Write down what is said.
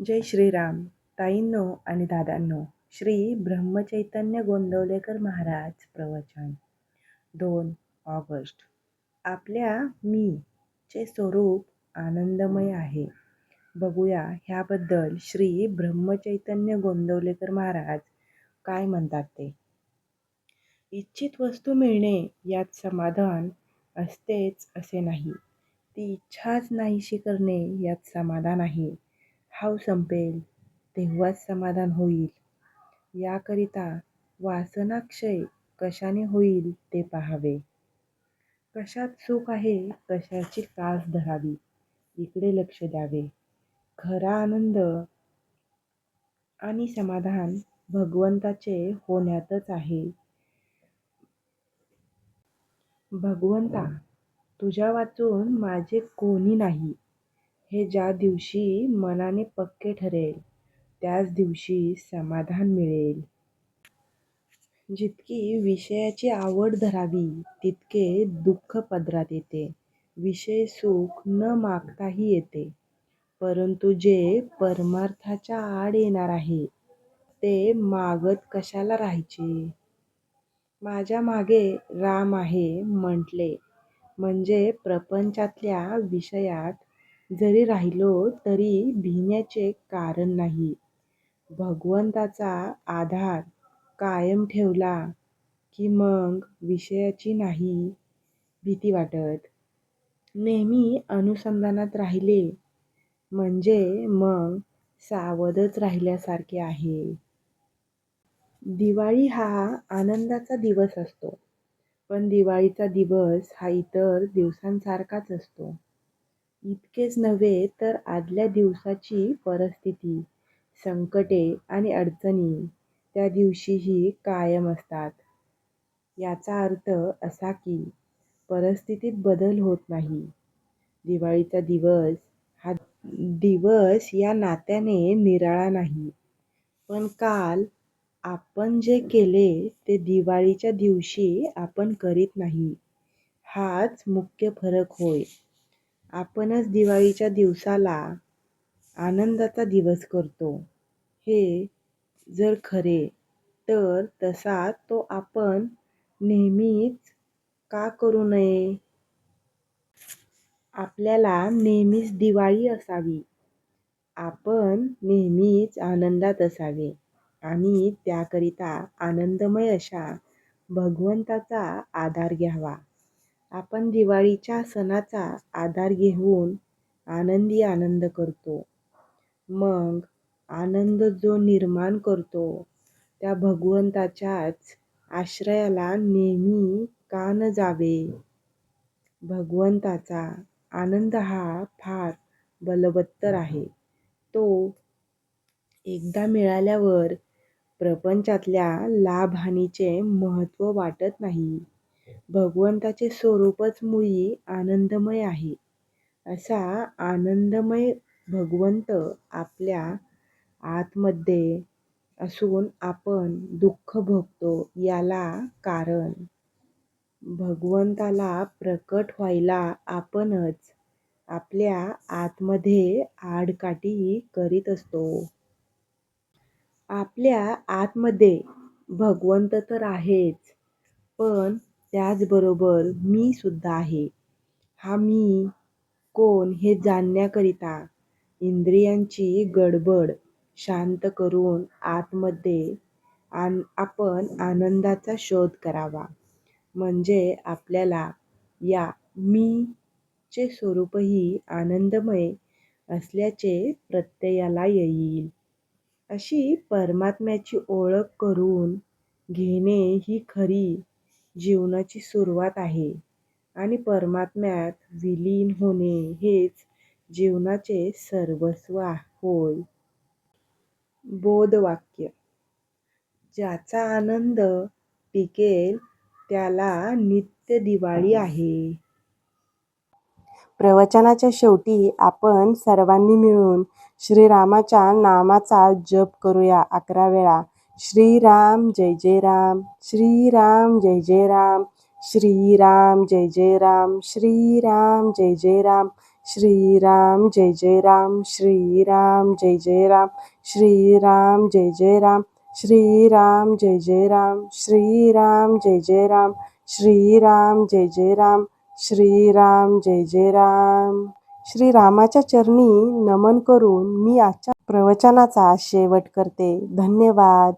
जय श्रीराम. ताईंनो आणि दादांनो श्री ब्रह्मचैतन्य गोंदवलेकर महाराज प्रवचन. दोन ऑगस्ट. आपल्या मी चे स्वरूप आनंदमय आहे. बघूया ह्याबद्दल श्री ब्रह्मचैतन्य गोंदवलेकर महाराज काय म्हणतात ते? इच्छित वस्तू मिळणे यात समाधान असतेच असे नाही. ती इच्छाच नाहीशी करणे यात समाधान आहे. हाव संपेल तेव्हाच समाधान होईल. याकरिता वासनाक्षय कशाने होईल ते पाहावे. कशात सुख आहे कशाची कास धरावी इकडे लक्ष द्यावे. खरा आनंद आणि समाधान भगवंताचे होण्यातच आहे. भगवंता तुझ्या वाचून माझे कोणी नाही? हे ज्या दिवशी मनाने पक्के ठरेल त्याच दिवशी समाधान मिळेल. जितकी विषयाची आवड धरावी तितके दुःख पदरात येते. विषय सुख न मागताही येते. परंतु जे परमार्थाच्या आड येणार आहे ते मागत कशाला राहायचे? माझ्या मागे राम आहे म्हटले म्हणजे प्रपंचातल्या विषयात जरी राहिलो तरी भिण्याचे कारण नाही. भगवंताचा आधार कायम ठेवला की मग विषयाची नाही भीती वाटत. नेहमी अनुसंधानात राहिले म्हणजे मग सावधच राहिल्यासारखे आहे. दिवाळी हा आनंदाचा दिवस असतो पण दिवाळीचा दिवस हा इतर दिवसांसारखाच असतो. इतकेच नव्हे तर आदल्या दिवसाची परिस्थिती संकटे आणि अडचणी त्या दिवशीही कायम असतात. याचा अर्थ असा की परिस्थितीत बदल होत नाही. दिवाळीचा दिवस हा दिवस या नात्याने निराळा नाही. पण काल आपण जे केले ते दिवाळीच्या दिवशी आपण करीत नाही. हाच मुख्य फरक होय. आपणच दिवाळीच्या दिवसाला आनंदाचा दिवस करतो. हे जर खरे तर तसा तो आपण नेहमीच का करू नये? आपल्याला नेहमीच दिवाळी असावी. आपण नेहमीच आनंदात असावे आणि त्याकरिता आनंदमय अशा भगवंताचा आधार घ्यावा. आपण दिवाळीच्या सणाचा आधार घेऊन आनंदी आनंद करतो. मग आनंद जो निर्माण करतो त्या भगवंताच्याच आश्रयाला नेहमी का न जावे? भगवंताचा आनंद हा फार बलवत्तर आहे. तो एकदा मिळाल्यावर प्रपंचातल्या लाभहानीचे महत्त्व वाटत नाही. भगवंताचे स्वरूपच मुळी आनंदमय आहे. असा आनंदमय भगवंत आपल्या आतमध्ये असून आपण दुःख भोगतो याला कारण भगवंताला प्रकट व्हायला आपणच आपल्या आतमध्ये आडकाठी करीत असतो. आपल्या आतमध्ये भगवंत तर आहेच पण त्याचबरोबर मी सुद्धा आहे. हा मी कोण हे जाणण्याकरिता इंद्रियांची गडबड शांत करून आतमध्ये आन आपण आनंदाचा शोध करावा. म्हणजे आपल्याला या मीचे स्वरूपही आनंदमय असल्याचे प्रत्ययाला येईल. अशी परमात्म्याची ओळख करून घेणे ही खरी जीवनाची सुरुवात आहे. आणि परमात्म्यात विलीन होणे हेच जीवनाचे सर्वस्व होय. बोधवाक्य. ज्याचा आनंद टिकेल त्याला नित्य दिवाळी आहे. प्रवचनाच्या शेवटी आपण सर्वांनी मिळून श्रीरामाच्या नामाचा जप करूया अकरा वेळा. श्रीराम जय जय राम श्रीराम जय जय राम श्रीराम जय जय राम श्रीराम जय जय राम श्रीराम जय जय राम श्रीराम जय जय राम श्रीराम जय जय राम श्रीराम जय जय राम श्रीराम जय जय राम श्रीराम जय जय राम श्रीराम जय जय राम श्रीरामाच्या चरणी नमन करून मी आजच्या प्रवचनाचा शेवट करते. धन्यवाद.